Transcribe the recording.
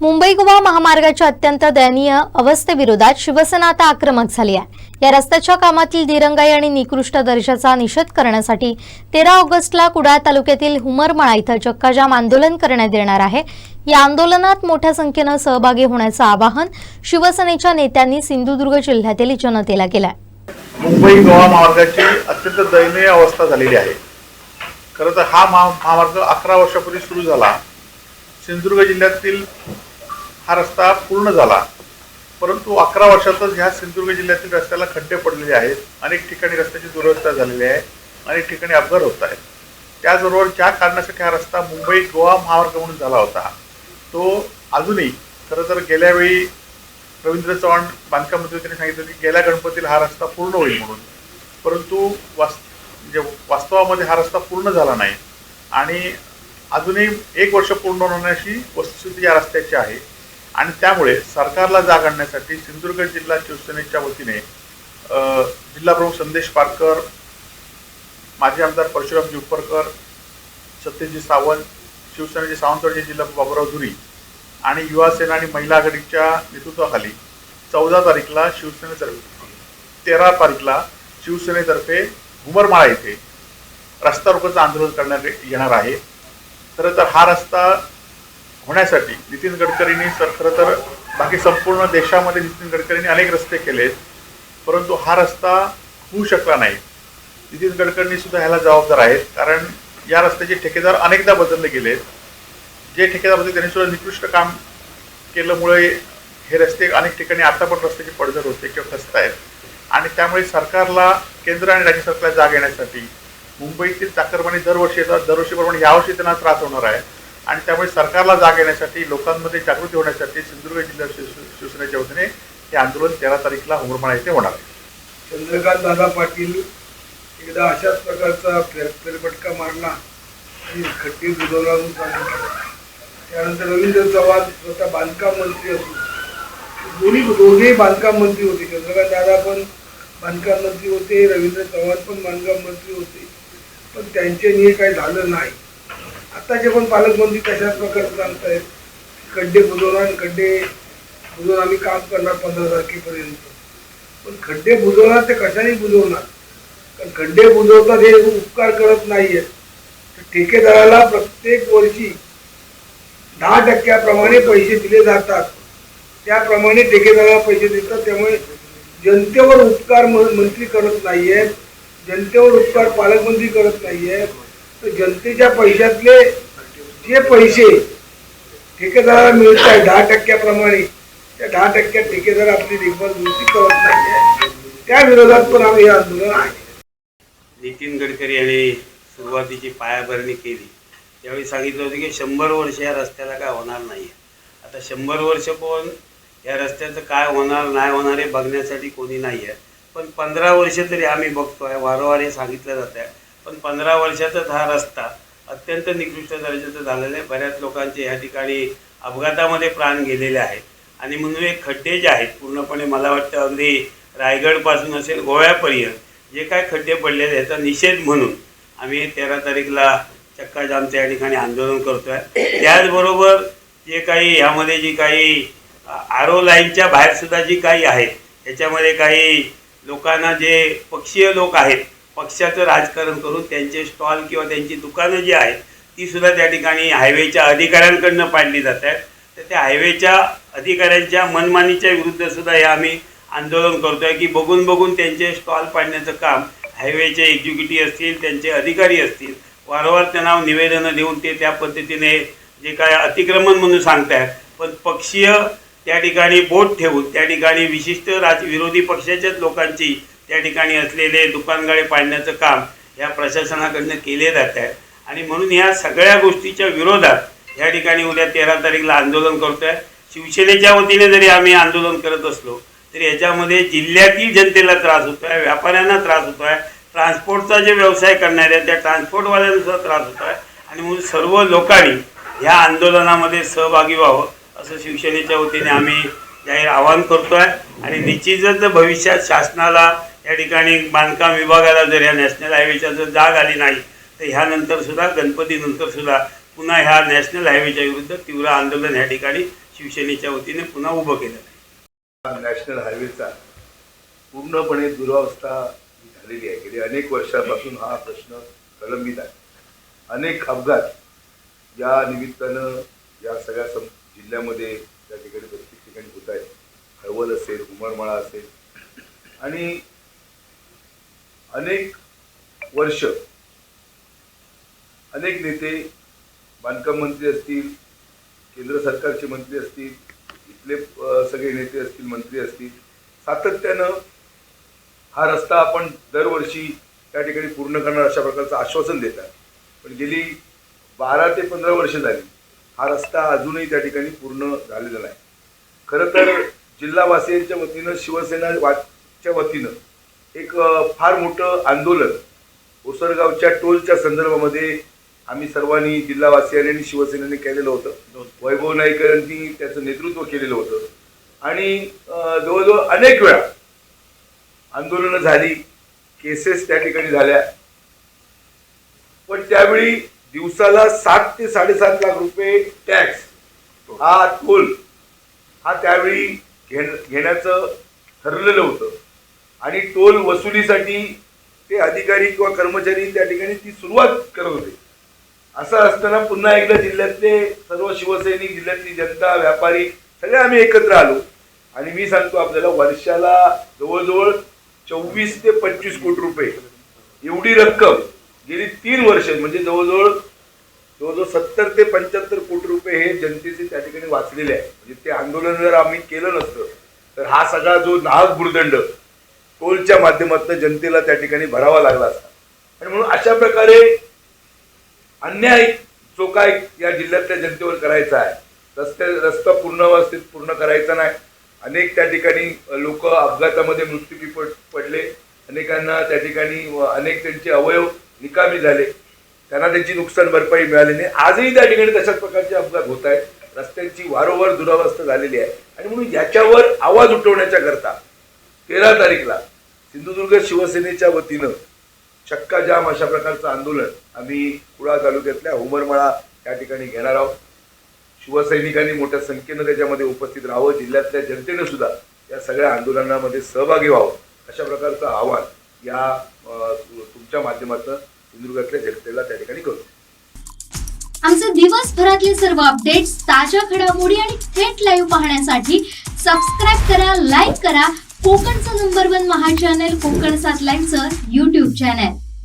मुंबई गोवा महामार्गाच्या अत्यंत दयनीय अवस्थेविरोधात शिवसेना आता आक्रमक झाली आहे. या रस्त्याच्या कामातील दिरंगाई आणि निकृष्ट दर्जाचा निषेध करण्यासाठी तेरा ऑगस्टला कुडाळ तालुक्यातील हुमरमाळा इथं चक्काजाम आंदोलन करण्यात येणार आहे. या आंदोलनात मोठ्या संख्येनं सहभागी होण्याचं आवाहन शिवसेनेच्या नेत्यांनी सिंधुदुर्ग जिल्ह्यातील जनतेला केलं मुंबई गोवा महामार्गाची अत्यंत दयनीय अवस्था झालेली आहे. खरं तर हा महामार्ग अकरा वर्षापूर्वी सुरू झाला. सिंधुदुर्ग जिल्ह्यातील हा रस्ता पूर्ण झाला. परंतु अकरा वर्षातच ह्या सिंधुदुर्ग जिल्ह्यातील रस्त्याला खड्डे पडलेले आहेत. अनेक ठिकाणी रस्त्याची दुरवस्था झालेली आहे. अनेक ठिकाणी अपघात होत आहेत. त्याचबरोबर ज्या कारणासाठी हा रस्ता मुंबई गोवा महामार्ग म्हणून झाला होता तो अजूनही खरं तर गेल्यावेळी रवींद्र चव्हाण बांधकाम मंत्री त्यांनी सांगितलं की गेल्या गणपतीला हा रस्ता पूर्ण होईल म्हणून. परंतु वास म्हणजे वास्तवामध्ये हा रस्ता पूर्ण झाला नाही. आणि अजूनही एक वर्ष पूर्ण होण्याची वस्तुस्थिती या रस्त्याची आहे. आणि त्यामुळे सरकारला जाग आणण्यासाठी सिंधुदुर्ग जिल्हा शिवसेनेच्या वतीने जिल्हा प्रमुख संदेश पारकर माजी आमदार परशुराम जुपरकर सत्यजी सावंत शिवसेनेचे सावंतवाडीचे जिल्हा बाबुराव धुरी आणि युवासेना आणि महिला आघाडीच्या नेतृत्वाखाली चौदा तारीखला शिवसेनेतर्फे तेरा तारीखला शिवसेनेतर्फे घुमरमाळा येथे रस्ता रोकोचं आंदोलन करण्यात येणार आहे. खरं तर हा रस्ता होण्यासाठी नितीन गडकरींनी सर खरं तर बाकी संपूर्ण देशामध्ये नितीन गडकरींनी अनेक रस्ते केलेत परंतु हा रस्ता होऊ शकला नाही. नितीन गडकरींनी सुद्धा ह्याला जबाबदार आहेत कारण या रस्त्याचे ठेकेदार अनेकदा बदलले गेलेत जे ठेकेदार होते त्यांनी सुद्धा निकृष्ट काम केल्यामुळे हे रस्ते अनेक ठिकाणी आता पण रस्त्याची पडझड होते किंवा खस्त आहेत. आणि त्यामुळे सरकारला केंद्र आणि राज्य सरकारला जाग येण्यासाठी मुंबईतील चाकरमानी दरवर्षी येतात दरवर्षीप्रमाणे यावर्षी त्यांना त्रास होणार आहे. आणि त्यामुळे सरकारला जाग येण्यासाठी लोकांमध्ये जागृती होण्यासाठी सिंधुदुर्ग जिल्हा शिवसेनेच्या वतीने हे आंदोलन तेरा तारीखला उमरमाळा येथे होणार आहे. चंद्रकांत दादा पाटील एकदा अशाच प्रकारचा फेर फेरफटका मारला आणि खड्डे बुजवला त्यानंतर रवींद्र चव्हाण स्वतः बांधकाम मंत्री असून दोन्ही दोघेही बांधकाम मंत्री होते. चंद्रकांत दादा पण बांधकाम मंत्री होते रवींद्र चव्हाण पण बांधकाम मंत्री होते. पण त्यांच्यानी काही झालं नाही. आत्ताचे पण पालकमंत्री तशाच प्रकारे आहेत खड्डे बुजवणार आणि खड्डे बुजवून आम्ही काम करणार पंधरा तारखेपर्यंत. पण खड्डे बुजवणार ते कशाने बुजवणार? कारण खड्डे बुजवतात हे उपकार करत नाहीयेत. तर ठेकेदाराला प्रत्येक वर्षी दहा टक्क्याप्रमाणे पैसे दिले जातात. त्याप्रमाणे ठेकेदाराला पैसे देतात. त्यामुळे जनतेवर उपकार म्हणून मंत्री करत नाही आहेत जनतेवर उपकार पालकमंत्री करत नाही आहेत तर जनतेच्या पैशातले जे पैसे ठेकेदाराला मिळत आहे दहा टक्क्याप्रमाणे त्या दहा टक्क्यात ठेकेदार आपली देखभाल दुरुस्ती करत नाही त्या विरोधात पण आम्ही हे आंदोलन आहे. नितीन गडकरी यांनी सुरुवातीची पायाभरणी केली. त्यावेळी सांगितलं होतं की शंभर वर्ष या रस्त्याला काय होणार नाही आता शंभर वर्ष पण या रस्त्याचं काय होणार नाही होणार हे बघण्यासाठी कोणी नाही आहे पण पंधरा वर्ष तरी आम्ही बघतो आहे वारंवार हे सांगितलं जात आहे पण पंधरा वर्षातच हा रस्ता अत्यंत निकृष्ट दर्जाचा झालेला आहे. बऱ्याच लोकांचे ह्या ठिकाणी अपघातामध्ये प्राण गेलेले आहेत. आणि म्हणून हे खड्डे जे आहेत पूर्णपणे मला वाटतं अगदी रायगडपासून असेल गोव्यापर्यंत जे काय खड्डे पडलेले आहेत त्याचा निषेध म्हणून आम्ही तेरा तारीखला चक्काजामच्या या ठिकाणी आंदोलन करतोय. त्याचबरोबर जे काही ह्यामध्ये जी काही आरो लाईनच्या बाहेरसुद्धा जी काही आहे त्याच्यामध्ये काही लोकांना जे पक्षीय लोक आहेत पक्षाचं राजकारण करून त्यांचे स्टॉल किंवा त्यांची दुकानं जी आहेत ती सुद्धा त्या ठिकाणी हायवेच्या अधिकाऱ्यांकडनं पाडली जात आहेत. तर त्या हायवेच्या अधिकाऱ्यांच्या मनमानीच्या विरुद्ध सुद्धा हे आम्ही आंदोलन करतो आहे की बघून बघून त्यांचे स्टॉल पाडण्याचं काम हायवेचे एक्झिक्युटिव्ह असतील त्यांचे अधिकारी असतील वारंवार त्यांना निवेदनं देऊन ते त्या पद्धतीने जे काय अतिक्रमण म्हणून सांगतायत पण पक्षीय त्या ठिकाणी बोट ठेवून त्या ठिकाणी विशिष्ट राज विरोधी पक्षाच्याच लोकांची त्या ठिकाणी असलेले दुकानगाळे पाडण्याचं काम या प्रशासनाकडनं केले जात आहे. आणि म्हणून ह्या सगळ्या गोष्टीच्या विरोधात या ठिकाणी उद्या तेरा तारीखला आंदोलन करतो आहे शिवसेनेच्या वतीने जरी आम्ही आंदोलन करत असलो तरी याच्यामध्ये जिल्ह्यातील जनतेला त्रास होतो आहे व्यापाऱ्यांना त्रास होतो आहे ट्रान्सपोर्टचा जे व्यवसाय करणारे आहेत त्या ट्रान्सपोर्टवाल्यांचा त्रास होतो आहे आणि म्हणून सर्व लोकांनी ह्या आंदोलनामध्ये सहभागी व्हावं असं शिवसेनेच्या वतीने आम्ही जाहीर आवाहन करतो आहे आणि निश्चितच भविष्यात शासनाला या ठिकाणी बांधकाम विभागाला जर या नॅशनल हायवेच्या जर जाग आली नाही तर ह्यानंतर सुद्धा गणपतीनंतर सुद्धा पुन्हा ह्या नॅशनल हायवेच्या विरुद्ध तीव्र आंदोलन ह्या ठिकाणी शिवसेनेच्या वतीने पुन्हा उभं केलं. आहे नॅशनल हायवेचा पूर्णपणे दुरावस्था झालेली आहे. गेली अनेक वर्षापासून हा प्रश्न प्रलंबित आहे. अनेक अपघात या निमित्तानं या सगळ्या सम जिल्ह्यामध्ये त्या ठिकाणी प्रत्येक ठिकाणी होत आहेत. हळवल असेल उमरमाळा असेल. आणि अनेक वर्ष अनेक नेते बांधकाम मंत्री असतील केंद्र सरकारचे मंत्री असतील इथले सगळे नेते असतील मंत्री असतील सातत्यानं हा रस्ता आपण दरवर्षी त्या ठिकाणी पूर्ण करणार अशा प्रकारचं आश्वासन देतात पण गेली बारा ते पंधरा वर्ष झाली हा रस्ता अजूनही त्या ठिकाणी पूर्ण झालेला नाही. खरं तर जिल्हावासियांच्या वतीनं शिवसेना वाच्या वतीनं एक फार मोठं आंदोलन ओसरगावच्या टोलच्या संदर्भामध्ये आम्ही सर्वांनी जिल्हावासियांनी आणि शिवसेनेने केलेलं होतं. वैभव नाईकरांनी त्याचं नेतृत्व केलेलं होतं. आणि जवळजवळ अनेक वेळा आंदोलनं झाली केसेस त्या ठिकाणी झाल्या. पण त्यावेळी दिवसाला सात ते साडेसात लाख रुपये टॅक्स हा टोल हा त्यावेळी घेण घेण्याचं ठरलेलं होतं. आणि टोल वसुलीसाठी ते अधिकारी किंवा कर्मचारी त्या ठिकाणी ती सुरुवात करत होते. असं असताना पुन्हा एकदा जिल्ह्यातले सर्व शिवसैनिक जिल्ह्यातली जनता व्यापारी सगळे आम्ही एकत्र आलो. आणि मी सांगतो आपल्याला वर्षाला जवळजवळ चोवीस ते पंचवीस कोटी रुपये. एवढी रक्कम गेली तीन वर्ष म्हणजे जवळजवळ जवळजवळ सत्तर ते पंच्याहत्तर कोटी रुपये हे जनतेचे त्या ठिकाणी वाचलेले आहे. म्हणजे ते आंदोलन जर आम्ही केलं नसतं तर हा सगळा जो नाहक भूर्दंड टोलच्या माध्यमातून जनतेला त्या ठिकाणी भरावा लागला असता. आणि म्हणून अशा प्रकारे अन्याय जो काय या जिल्ह्यातल्या जनतेवर करायचा आहे रस्ते रस्ता पूर्णावस्थेत पूर्ण करायचा नाही. अनेक त्या ठिकाणी लोक अपघातामध्ये मृत्यूपी पड पडले. अनेकांना त्या ठिकाणी अनेक त्यांचे अवयव निकामी झाले. त्यांना त्यांची नुकसान भरपाई मिळाली नाही. आजही त्या ठिकाणी तशाच प्रकारचे अपघात होत आहेत. रस्त्यांची वारंवार दुरावस्था झालेली आहे. आणि म्हणून याच्यावर आवाज उठवण्याच्या करता तेरा तारीखला सिंधुदुर्ग शिवसेनेच्या वतीनं चक्का जाम अशा प्रकारचं आंदोलन आम्ही कुळा तालुक्यातल्या उमरमळा या ठिकाणी घेणार आहोत. शिवसैनिकांनी मोठ्या संख्येनं त्याच्यामध्ये उपस्थित राहावं जिल्ह्यातल्या जनतेनं सुद्धा या सगळ्या आंदोलनामध्ये सहभागी व्हावं अशा प्रकारचं आव्हान या तुमच्या माध्यमातून सिंधुदुर्गातल्या जनतेला त्या ठिकाणी करू. आमचे दिवसभरातले सर्व अपडेट्स ताज्या घडामोडी आणि थेट लाईव्ह पाहण्यासाठी सबस्क्राईब करा लाईक करा कोकणचं नंबर वन महा चॅनल कोकण सात लाईव्हचं युट्यूब चॅनल